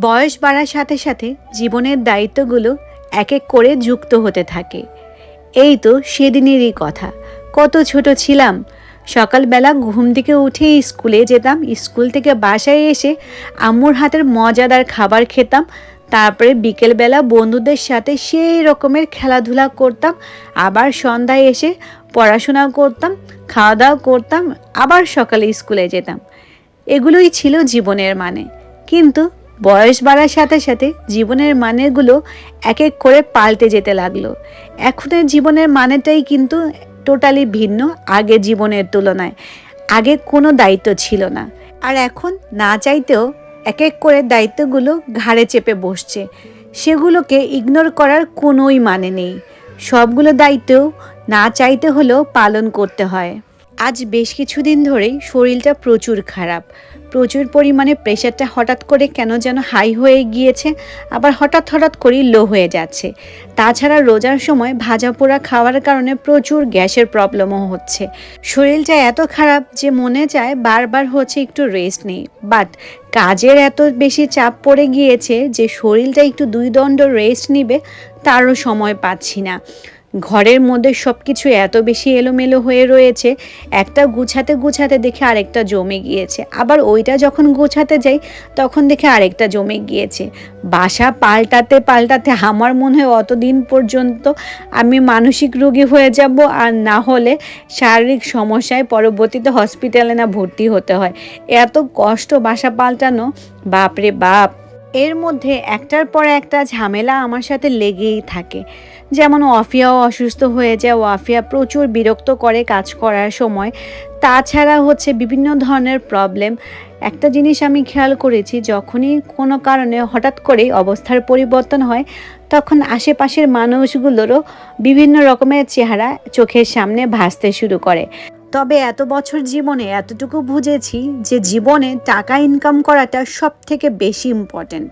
বয়স বাড়ার সাথে সাথে জীবনের দায়িত্বগুলো এক এক করে যুক্ত হতে থাকে। এই তো সেদিনেরই কথা। কত ছোট ছিলাম। সকালবেলা ঘুম থেকে উঠে স্কুলে যেতাম। স্কুল থেকে বাসায় এসে আম্মুর হাতের মজাদার খাবার খেতাম। তারপরে বিকেলবেলা বন্ধুদের সাথে সেই রকমের খেলাধুলা করতাম। আবার সন্ধ্যায় এসে পড়াশোনা করতাম খাওয়া দাওয়া করতাম, আবার সকালে স্কুলে যেতাম। এগুলোই ছিল জীবনের মানে। কিন্তু বয়স বাড়ার সাথে সাথে জীবনের মানেগুলো এক এক করে পাল্টে যেতে লাগল। এখনের জীবনের মানেটাই কিন্তু টোটালি ভিন্ন আগে জীবনের তুলনায়। আগে কোনো দায়িত্ব ছিল না। আর এখন না চাইতেও এক এক করে দায়িত্বগুলো ঘাড়ে চেপে বসছে। সেগুলোকে ইগনোর করার কোনোই মানে নেই। সবগুলো দায়িত্ব না চাইতে হলেও পালন করতে হয়। আজ বেশ কিছুদিন ধরেই শরীরটা প্রচুর খারাপ। প্রচুর পরিমাণে প্রেশারটা হঠাৎ করে কেন যেন হাই হয়ে গিয়েছে, আবার হঠাৎ হঠাৎ করেই লো হয়ে যাচ্ছে। তাছাড়া রোজার সময় ভাজা পোড়া খাওয়ার কারণে প্রচুর গ্যাসের প্রবলেমও হচ্ছে। শরীরটা এত খারাপ যে মনে চায় বারবার হচ্ছে একটু রেস্ট নেই। বাট কাজের এত বেশি চাপ পড়ে গিয়েছে যে শরীরটা একটু দুই দণ্ড রেস্ট নিবে, তারও সময় পাচ্ছি না। ঘরের মধ্যে সব কিছু এত বেশি এলোমেলো হয়ে রয়েছে, একটা গুছাতে গুছাতে দেখে আরেকটা জমে গিয়েছে। আবার ওইটা যখন গোছাতে যাই, তখন দেখে আরেকটা জমে গিয়েছে। বাসা পাল্টাতে পাল্টাতে আমার মনে হয় অতদিন পর্যন্ত আমি মানসিক রোগী হয়ে যাব, আর না হলে শারীরিক সমস্যায় পরবর্তীতে হসপিটালে না ভর্তি হতে হয়। এত কষ্ট বাসা পাল্টানো, বাপরে বাপ। এর মধ্যে একটার পর একটা ঝামেলা আমার সাথে লেগেই থাকে। যেমন ওয়াফিয়াও অসুস্থ হয়ে যায়, ওয়াফিয়া প্রচুর বিরক্ত করে কাজ করার সময়। তাছাড়া হচ্ছে বিভিন্ন ধরনের প্রবলেম একটা জিনিস আমি খেয়াল করেছি, যখনই কোনো কারণে হঠাৎ করেই অবস্থার পরিবর্তন হয়, তখন আশেপাশের মানুষগুলোরও বিভিন্ন রকমের চেহারা চোখের সামনে ভাসতে শুরু করে। তবে এত বছর জীবনে এতটুকু বুঝেছি যে জীবনে টাকা ইনকাম করাটা সব থেকে বেশি ইম্পর্ট্যান্ট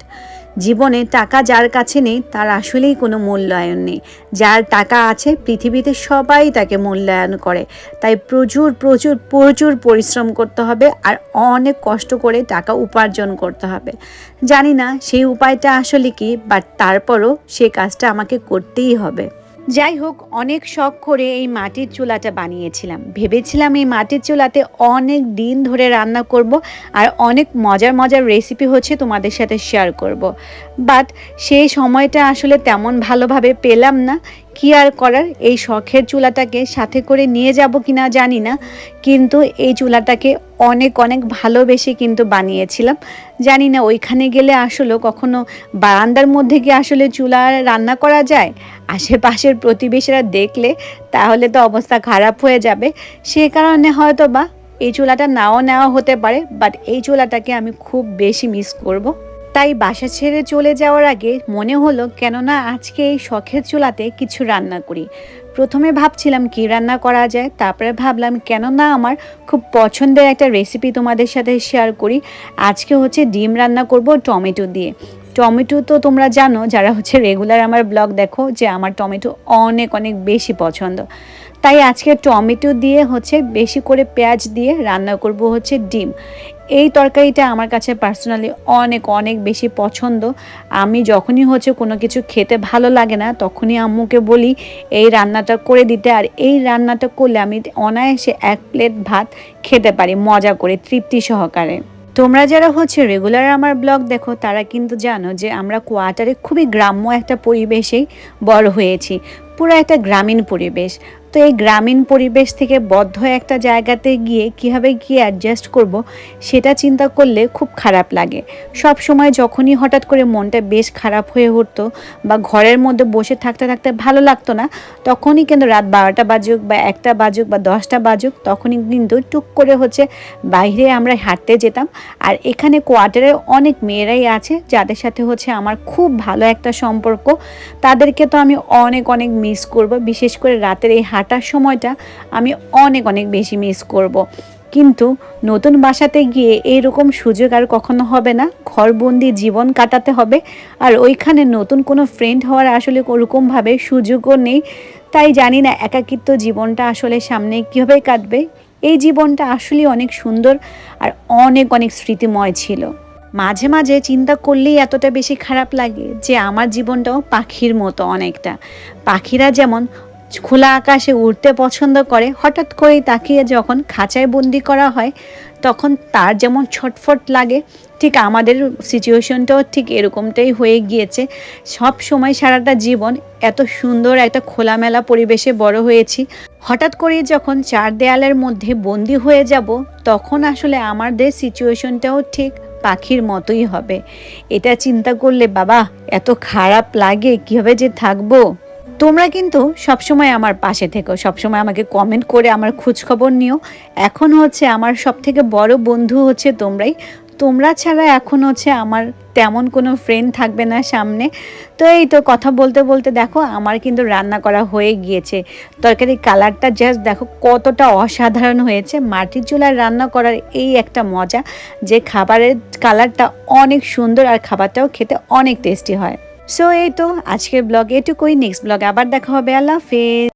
জীবনে টাকা যার কাছে নেই, তার আসলেই কোনো মূল্যায়ন নেই। যার টাকা আছে, পৃথিবীতে সবাই তাকে মূল্যায়ন করে। তাই প্রচুর প্রচুর প্রচুর পরিশ্রম করতে হবে আর অনেক কষ্ট করে টাকা উপার্জন করতে হবে। জানি না সেই উপায়টা আসলে কি বাট তারপরও সেই কাজটা আমাকে করতেই হবে। যাই হোক অনেক শখ করে এই মাটির চুলাটা বানিয়েছিলাম ভেবেছিলাম এই মাটির চুলাতে অনেক দিন ধরে রান্না করব আর অনেক মজার মজার রেসিপি হচ্ছে তোমাদের সাথে শেয়ার করব। বাট সেই সময়টা আসলে তেমন ভালোভাবে পেলাম না কি আর করার? এই শখের চুলাটাকে সাথে করে নিয়ে যাব কিনা জানি না, কিন্তু এই চুলাটাকে অনেক অনেক ভালোবেসে কিন্তু বানিয়েছিলাম। জানি না ওইখানে গেলে আসলে কখনো বারান্দার মধ্যে কি আসলে চুলা রান্না করা যায়? আশেপাশের প্রতিবেশীরা দেখলে তাহলে তো অবস্থা খারাপ হয়ে যাবে। সে কারণে হয়তো বা এই চুলাটা নাও নেওয়া হতে পারে বাট এই চুলাটাকে আমি খুব বেশি মিস করব। তাই বাসা ছেড়ে চলে যাওয়ার আগে মনে হলো কেননা আজকে এই শখের চুলাতে কিছু রান্না করি। প্রথমে ভাবছিলাম কি রান্না করা যায়, তারপরে ভাবলাম কেন না আমার খুব পছন্দের একটা রেসিপি তোমাদের সাথে শেয়ার করি। আজকে হচ্ছে ডিম রান্না করব টমেটো দিয়ে। টমেটো তো তোমরা জানো, যারা হচ্ছে রেগুলার আমার ব্লগ দেখো, যে আমার টমেটো অনেক অনেক বেশি পছন্দ। তাই আজকে টমেটো দিয়ে হচ্ছে বেশি করে পেঁয়াজ দিয়ে রান্না করব হচ্ছে ডিম। এই তরকারিটা আমার কাছে পার্সোনালি অনেক অনেক বেশি পছন্দ। আমি যখনই হচ্ছে কোনো কিছু খেতে ভালো লাগে না, তখনই আম্মুকে বলি, এই রান্নাটা করে দিতে। আর এই রান্নাটা করলে আমি অনায়াসে এক প্লেট ভাত খেতে পারি, মজা করে, তৃপ্তি সহকারে। তোমরা যারা হচ্ছে রেগুলার আমার ব্লগ দেখো, তারা কিন্তু জানো যে আমরা কোয়ার্টারে খুবই গ্রাম্য একটা পরিবেশেই বড় হয়েছি। পুরো একটা গ্রামীণ পরিবেশ। তো এই গ্রামীণ পরিবেশ থেকে বদ্ধ একটা জায়গাতে গিয়ে কীভাবে গিয়ে অ্যাডজাস্ট করব, সেটা চিন্তা করলে খুব খারাপ লাগে। সব সময় যখনই হঠাৎ করে মনটা বেশ খারাপ হয়ে উঠতো বা ঘরের মধ্যে বসে থাকতে থাকতে ভালো লাগতো না, তখনই কিন্তু রাত বারোটা বাজুক বা একটা বাজুক বা দশটা বাজুক, তখনই কিন্তু টুক করে হচ্ছে বাইরে আমরা হাঁটতে যেতাম। আর এখানে কোয়ার্টারে অনেক মেয়েরাই আছে, যাদের সাথে হচ্ছে আমার খুব ভালো একটা সম্পর্ক। তাদেরকে তো আমি অনেক অনেক মিস করব, বিশেষ করে রাতের এই হাঁটার সময়টা আমি অনেক অনেক বেশি মিস করব। কিন্তু নতুন বাসাতে গিয়ে এরকম সুযোগ আর কখনো হবে না। ঘরবন্দি জীবন কাটাতে হবে। আর ওইখানে নতুন কোনো ফ্রেন্ড হওয়ার আসলে ওরকমভাবে সুযোগও নেই। তাই জানি না একাকিত্ব জীবনটা আসলে সামনে কীভাবে কাটবে। এই জীবনটা আসলে অনেক সুন্দর আর অনেক অনেক স্মৃতিময় ছিল। মাঝে মাঝে চিন্তা করলেই এতটা বেশি খারাপ লাগে যে আমার জীবনটাও পাখির মতো অনেকটা। পাখিরা যেমন খোলা আকাশে উড়তে পছন্দ করে, হঠাৎ করেই তাকিয়ে যখন খাঁচায় বন্দি করা হয়, তখন তার যেমন ছটফট লাগে, ঠিক আমাদের সিচুয়েশনটাও ঠিক এরকমটাই হয়ে গিয়েছে। সব সময় সারাটা জীবন এত সুন্দর একটা খোলামেলা পরিবেশে বড় হয়েছি। হঠাৎ করে যখন চার দেয়ালের মধ্যে বন্দি হয়ে যাব, তখন আসলে আমাদের সিচুয়েশনটাও ঠিক পাখির মতোই হবে। এটা চিন্তা করলে বাবা, এত খারাপ লাগে, কীভাবে যে থাকব? তোমরা কিন্তু সবসময় আমার পাশে থেকো, সবসময় আমাকে কমেন্ট করে আমার খোঁজখবর নিও। এখন হচ্ছে আমার সব থেকে বড় বন্ধু হচ্ছে তোমরাই। তোমরা ছাড়া এখন হচ্ছে আমার তেমন কোনো ফ্রেন্ড থাকবে না সামনে। তো এই তো কথা বলতে বলতে দেখো, আমার কিন্তু রান্না করা হয়ে গিয়েছে। তরকারি কালারটা জাস্ট দেখো কতটা অসাধারণ হয়েছে। মাটির চুলায় রান্না করার এই একটা মজা, যে খাবারের কালারটা অনেক সুন্দর আর খাবারটাও খেতে অনেক টেস্টি হয়। সো এই তো আজকের ব্লগ এটুকুই। নেক্সট ব্লগে আবার দেখা হবে। আল্লাহ হাফেজ।